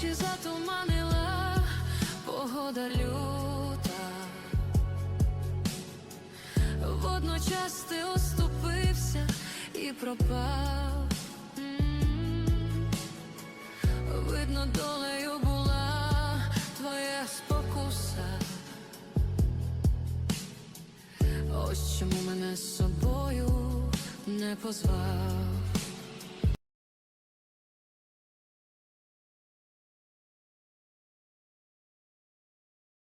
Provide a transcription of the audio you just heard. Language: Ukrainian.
очі затуманила погода люта, водночас ти оступився і пропав, видно, долею була твоя спокуса. Ось чому мене з собою не позвав.